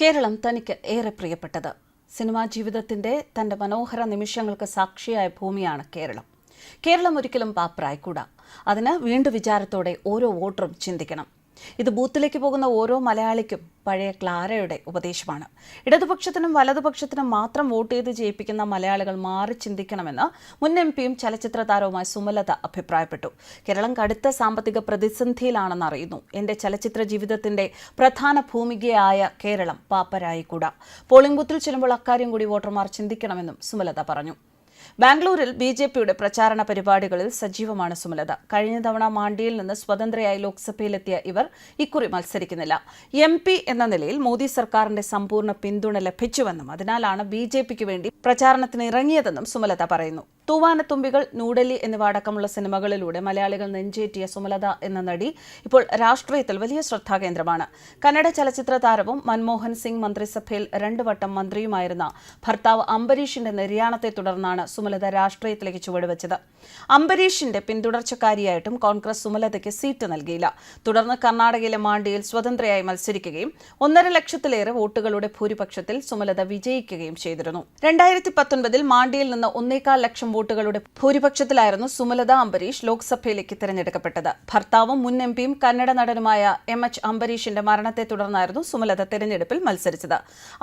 കേരളം തനിക്ക് ഏറെ പ്രിയപ്പെട്ടത്. സിനിമാ ജീവിതത്തിന്റെ തന്റെ മനോഹര നിമിഷങ്ങൾക്ക് സാക്ഷിയായ ഭൂമിയാണ് കേരളം. കേരളം ഒരിക്കലും പാപ്പറായിക്കൂടാ അതിന് വീണ്ടും വിചാരത്തോടെ ഓരോ വോട്ടറും ചിന്തിക്കണം. ഇത് ബൂത്തിലേക്ക് പോകുന്ന ഓരോ മലയാളിക്കും പഴയ ക്ലാരയുടെ ഉപദേശമാണ്. ഇടതുപക്ഷത്തിനും വലതുപക്ഷത്തിനും മാത്രം വോട്ട് ചെയ്ത് ജയിപ്പിക്കുന്ന മലയാളികൾ മാറി ചിന്തിക്കണമെന്ന് മുൻ എം പിയും ചലച്ചിത്ര താരവുമായ സുമലത അഭിപ്രായപ്പെട്ടു. കേരളം കടുത്ത സാമ്പത്തിക പ്രതിസന്ധിയിലാണെന്ന് അറിയുന്നു. എന്റെ ചലച്ചിത്ര ജീവിതത്തിന്റെ പ്രധാന ഭൂമികയായ കേരളം പാപ്പരായിക്കൂടാ. പോളിംഗ് ബൂത്തിൽ ചെല്ലുമ്പോൾ അക്കാര്യം കൂടി വോട്ടർമാർ ചിന്തിക്കണമെന്നും സുമലത പറഞ്ഞു. ബാംഗ്ലൂരിൽ ബി ജെ പിയുടെ പ്രചാരണ പരിപാടികളിൽ സജീവമാണ് സുമലത. കഴിഞ്ഞ തവണ മാണ്ഡിയിൽ നിന്ന് സ്വതന്ത്രയായി ലോക്സഭയിലെത്തിയ ഇവർ ഇക്കുറി മത്സരിക്കുന്നില്ല. എം പി എന്ന നിലയിൽ മോദി സർക്കാരിന്റെ സമ്പൂർണ പിന്തുണ ലഭിച്ചുവെന്നും അതിനാലാണ് ബി ജെ പിക്ക് വേണ്ടി പ്രചാരണത്തിന് ഇറങ്ങിയതെന്നും സുമലത പറയുന്നു. തൂവാനത്തുമ്പികൾ ന്യൂഡൽഹി എന്നിവ അടക്കമുള്ള സിനിമകളിലൂടെ മലയാളികൾ നെഞ്ചേറ്റിയ സുമലത എന്ന നടി ഇപ്പോൾ രാഷ്ട്രീയത്തിൽ വലിയ ശ്രദ്ധാകേന്ദ്രമാണ്. കന്നഡ ചലച്ചിത്ര താരവും മൻമോഹൻ സിംഗ് മന്ത്രിസഭയിൽ രണ്ടു വട്ടം മന്ത്രിയുമായിരുന്ന ഭർത്താവ് അംബരീഷിന്റെ നിര്യാണത്തെ തുടർന്നാണ് സുമലത രാഷ്ട്രീയത്തിലേക്ക് ചുവടുവെച്ചത്. അംബരീഷിന്റെ പിന്തുടർച്ചക്കാരിയായിട്ടും കോൺഗ്രസ് സുമലതയ്ക്ക് സീറ്റ് നൽകിയില്ല. തുടർന്ന് കർണാടകയിലെ മാണ്ടിയിൽ സ്വതന്ത്രയായി മത്സരിക്കുകയും ഒന്നര ലക്ഷത്തിലേറെ വോട്ടുകളുടെ ഭൂരിപക്ഷത്തിൽ സുമലത വിജയിക്കുകയും ചെയ്തിരുന്നു. രണ്ടായിരത്തി പത്തൊൻപതിൽ മാണ്ടിയിൽ നിന്ന് ഒന്നേകാൽ ലക്ഷം വോട്ടുകളുടെ ഭൂരിപക്ഷത്തിലായിരുന്നു സുമലത അംബരീഷ് ലോക്സഭയിലേക്ക് തിരഞ്ഞെടുക്കപ്പെട്ടത്. ഭർത്താവും മുൻ എം പിയും കന്നഡ നടനുമായ എം എച്ച് അംബരീഷിന്റെ മരണത്തെ തുടർന്നായിരുന്നു സുമലത തിരഞ്ഞെടുപ്പിൽ മത്സരിച്ചത്.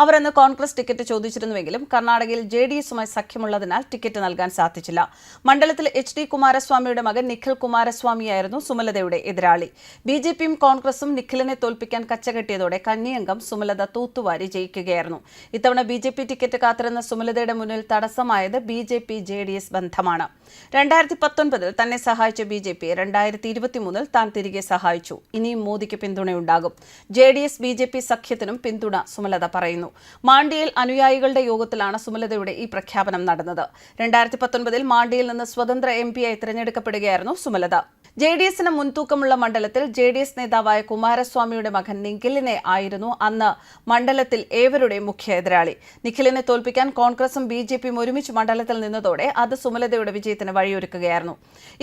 അവർ അന്ന് കോൺഗ്രസ് ടിക്കറ്റ് ചോദിച്ചിരുന്നുവെങ്കിലും കർണാടകയിൽ ജെ ഡി എസുമായി സഖ്യമുള്ളതിനാൽ ടിക്കറ്റ് നൽകാൻ സാധിച്ചില്ല. മണ്ഡലത്തിൽ എച്ച് ഡി കുമാരസ്വാമിയുടെ മകൻ നിഖിൽ കുമാരസ്വാമിയായിരുന്നു സുമലതയുടെ എതിരാളി. ബി ജെ പിയും കോൺഗ്രസും നിഖിലിനെ തോൽപ്പിക്കാൻ കച്ചകെട്ടിയതോടെ കന്നിയംഗം സുമലത തൂത്തുവാരി ജയിക്കുകയായിരുന്നു. ഇത്തവണ ബി ജെ പി ടിക്കറ്റ് കാത്തിരുന്ന സുമലതയുടെ മുന്നിൽ തടസ്സമായത് B J P J D S ബന്ധമാണ്. രണ്ടായിരത്തി പത്തൊൻപതിൽ തന്നെ സഹായിച്ച ബി ജെ പി രണ്ടായിരത്തി ഇരുപത്തിമൂന്നിൽ താൻ തിരികെ സഹായിച്ചു. ഇനിയും മോദിക്ക് പിന്തുണയുണ്ടാകും. J D S B J P സഖ്യത്തിനും പിന്തുണ സുമലത പറയുന്നു. മാണ്ടിയിൽ അനുയായികളുടെ യോഗത്തിലാണ് സുമലതയുടെ ഈ പ്രഖ്യാപനം നടന്നത്. രണ്ടായിരത്തി പത്തൊൻപതിൽ മാണ്ടിയിൽ നിന്ന് സ്വതന്ത്ര എം പിയായി തിരഞ്ഞെടുക്കപ്പെടുകയായിരുന്നു സുമലത. ജെ ഡി എസിന് മുൻതൂക്കമുള്ള മണ്ഡലത്തിൽ ജെ ഡി എസ് നേതാവായ കുമാരസ്വാമിയുടെ മകൻ നിഖിലിനെ ആയിരുന്നു അന്ന് മണ്ഡലത്തിൽ ഏവരുടെയും മുഖ്യ എതിരാളി. നിഖിലിനെ തോൽപ്പിക്കാൻ കോൺഗ്രസും ബി ജെ പിയും ഒരുമിച്ച് മണ്ഡലത്തിൽ നിന്നതോടെ അത് സുമലതയുടെ വിജയത്തിന് വഴിയൊരുക്കുകയായിരുന്നു.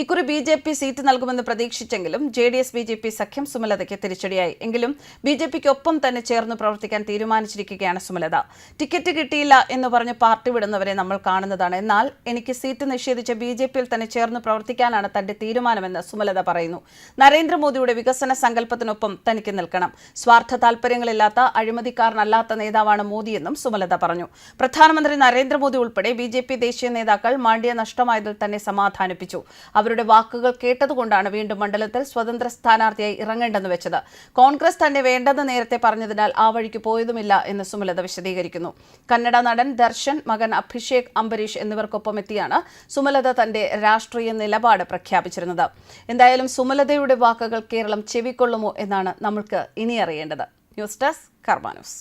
ഇക്കുറി ബി ജെ പി സീറ്റ് നൽകുമെന്ന് പ്രതീക്ഷിച്ചെങ്കിലും J D S B J P സഖ്യം സുമലതയ്ക്ക് തിരിച്ചടിയായി. എങ്കിലും ബി ജെ പിക്കൊപ്പം തന്നെ ചേർന്ന് പ്രവർത്തിക്കാൻ തീരുമാനിച്ചിരിക്കുകയാണ് സുമലത. ടിക്കറ്റ് കിട്ടിയില്ല എന്ന് പറഞ്ഞ് പാർട്ടി വിടുന്നവരെ നമ്മൾ കാണുന്നതാണ്. എന്നാൽ എനിക്ക് സീറ്റ് നിഷേധിച്ച ബി ജെ പിയിൽ തന്നെ ചേർന്ന് പ്രവർത്തിക്കാനാണ് തന്റെ തീരുമാനമെന്ന് സുമലത പറയുന്നു. നരേന്ദ്രമോദിയുടെ വികസന സങ്കല്പത്തിനൊപ്പം തനിക്ക് നിൽക്കണം. സ്വാർത്ഥ താൽപര്യങ്ങളില്ലാത്ത അഴിമതിക്കാരനല്ലാത്ത നേതാവാണ് മോദിയെന്നും സുമലത പറഞ്ഞു. പ്രധാനമന്ത്രി നരേന്ദ്രമോദി ഉൾപ്പെടെ ബി ജെ പി ദേശീയ നേതാക്കൾ മാണ്ഡ്യ നഷ്ടമായതിൽ തന്നെ സമാധാനിപ്പിച്ചു. അവരുടെ വാക്കുകൾ കേട്ടതുകൊണ്ടാണ് വീണ്ടും മണ്ഡലത്തിൽ സ്വതന്ത്ര സ്ഥാനാർത്ഥിയായി ഇറങ്ങേണ്ടെന്ന് വെച്ചത്. കോൺഗ്രസ് തന്നെ വേണ്ടെന്ന് നേരത്തെ പറഞ്ഞതിനാൽ ആ വഴിക്ക് പോയതുമില്ല എന്ന് സുമലത വിശദീകരിക്കുന്നു. കന്നഡ നടൻ ദർശൻ മകൻ അഭിഷേക് അംബരീഷ് എന്നിവർക്കൊപ്പം എത്തിയാണ് സുമലത തന്റെ രാഷ്ട്രീയ നിലപാട് പ്രഖ്യാപിച്ചിരുന്നത്. എന്തായാലും സുമലതയുടെ വാക്കുകൾ കേരളം ചെവിക്കൊള്ളുമോ എന്നാണ് നമ്മൾക്ക് ഇനി അറിയേണ്ടത്. News desk Karma news.